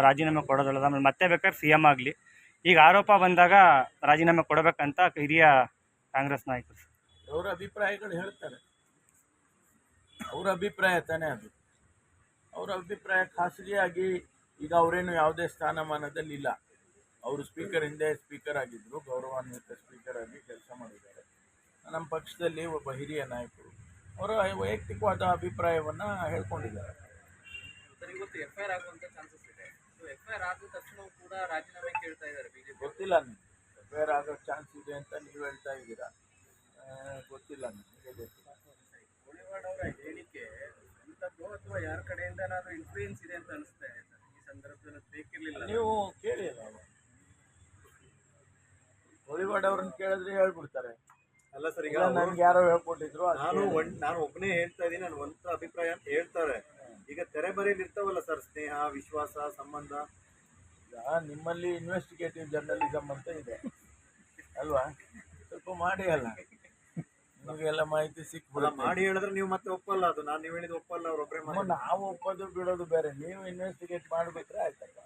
ರಾಜೀನಾಮೆ ಕೊಡೋದಲ್ಲ ಆಮೇಲೆ ಮತ್ತೆ ಬೇಕಾದ್ರೆ ಸಿ ಎಂ ಆಗಲಿ. ಈಗ ಆರೋಪ ಬಂದಾಗ ರಾಜೀನಾಮೆ ಕೊಡಬೇಕಂತ ಹಿರಿಯ ಕಾಂಗ್ರೆಸ್ ನಾಯಕರು. ಅವರ ಅಭಿಪ್ರಾಯಗಳು ಹೇಳ್ತಾರೆ. ಅವರ ಅಭಿಪ್ರಾಯ ತಾನೇ ಅದು. ಅವರ ಅಭಿಪ್ರಾಯ ಖಾಸಗಿಯಾಗಿ ಈಗ ಅವರೇನು ಯಾವುದೇ ಸ್ಥಾನಮಾನದಲ್ಲಿ ಇಲ್ಲ. ಅವರು ಸ್ಪೀಕರ್ ಹಿಂದೆ ಸ್ಪೀಕರ್ ಆಗಿದ್ದರು ಗೌರವಾನ್ವಿತ ಸ್ಪೀಕರ್ ಆಗಿ ಕೆಲಸ ಮಾಡಿದ್ದಾರೆ. ನಮ್ಮ ಪಕ್ಷದಲ್ಲಿ ಒಬ್ಬ ಹಿರಿಯ ನಾಯಕರು. ಅವರ ವೈಯಕ್ತಿಕವಾದ ಅಭಿಪ್ರಾಯವನ್ನು ಹೇಳ್ಕೊಂಡಿದ್ದಾರೆ. ಕೂಡ ರಾಜೀನಾಮೆ ಕೇಳ್ತಾ ಇದ್ದಾರೆ ಬಿಜೆಪಿ ಗೊತ್ತಿಲ್ಲ ನಿಮಗೆ ಬೇರೆ ಆಗೋ ಚಾನ್ಸ್ ಇದೆ ಅಂತ ನೀವು ಹೇಳ್ತಾ ಇದ್ದೀರಾ? ಗೊತ್ತಿಲ್ಲ ನಿಮಗೆ ಗೊತ್ತಿಲ್ಲ ಕೋಳಿವಾಡ್ ಅವರ ಹೇಳಿಕೆ ಎಂಥದ್ದು ಅಥವಾ ಯಾರ ಕಡೆಯಿಂದ ನಾನು ಇನ್ಫ್ಲೂಯೆನ್ಸ್ ಇದೆ ಅಂತ ಅನಿಸ್ತಾ ಇದೆ ಸರ್? ಈ ಸಂದರ್ಭದಲ್ಲಿ ಬೇಕಿರಲಿಲ್ಲ ನೀವು ಕೇಳಿ. ಕೋಳಿವಾಡ್ ಅವ್ರನ್ನ ಕೇಳಿದ್ರೆ ಹೇಳ್ಬಿಡ್ತಾರೆ. ಅಲ್ಲ ಸರ್ ಈಗ ನನ್ಗೆ ಯಾರೋ ಹೇಳ್ಕೊಟ್ಟಿದ್ರು ನಾನು ಒನ್ ಒಂದ್ ನಾನು ಒಬ್ಬನೇ ಹೇಳ್ತಾ ಇದ್ದೀನಿ ನಾನು ಒಂದ್ ಅಭಿಪ್ರಾಯ ಅಂತ ಹೇಳ್ತಾರೆ. ಈಗ ತೆರೆ ಬರೆಯಲ್ಲಿ ಇರ್ತಾವಲ್ಲ ಸರ್ ಸ್ನೇಹ ವಿಶ್ವಾಸ ಸಂಬಂಧ. ಈಗ ನಿಮ್ಮಲ್ಲಿ ಇನ್ವೆಸ್ಟಿಗೇಟಿವ್ ಜರ್ನಲಿಸಮ್ ಅಂತ ಇದೆ. ಅಲ್ವಾ? ಸ್ವಲ್ಪ ಮಾಡಿ ಅಲ್ಲ. ನಿಮಗೆಲ್ಲ ಮಾಹಿತಿ ಸಿಕ್ಬಿಡ ಮಾಡಿ ಹೇಳಿದ್ರೆ ನೀವು ಮತ್ತೆ ಒಪ್ಪಲ್ಲ ಅದು. ನಾನು ನೀವು ಹೇಳಿದ ಒಪ್ಪಲ್ಲ ಅವ್ರು ಒಬ್ಬರೇ ನಾವು ಒಪ್ಪೋದು ಬಿಡೋದು ಬೇರೆ. ನೀವು ಇನ್ವೆಸ್ಟಿಗೇಟ್ ಮಾಡಿಬಿಟ್ರೆ ಆಯ್ತಲ್ಲ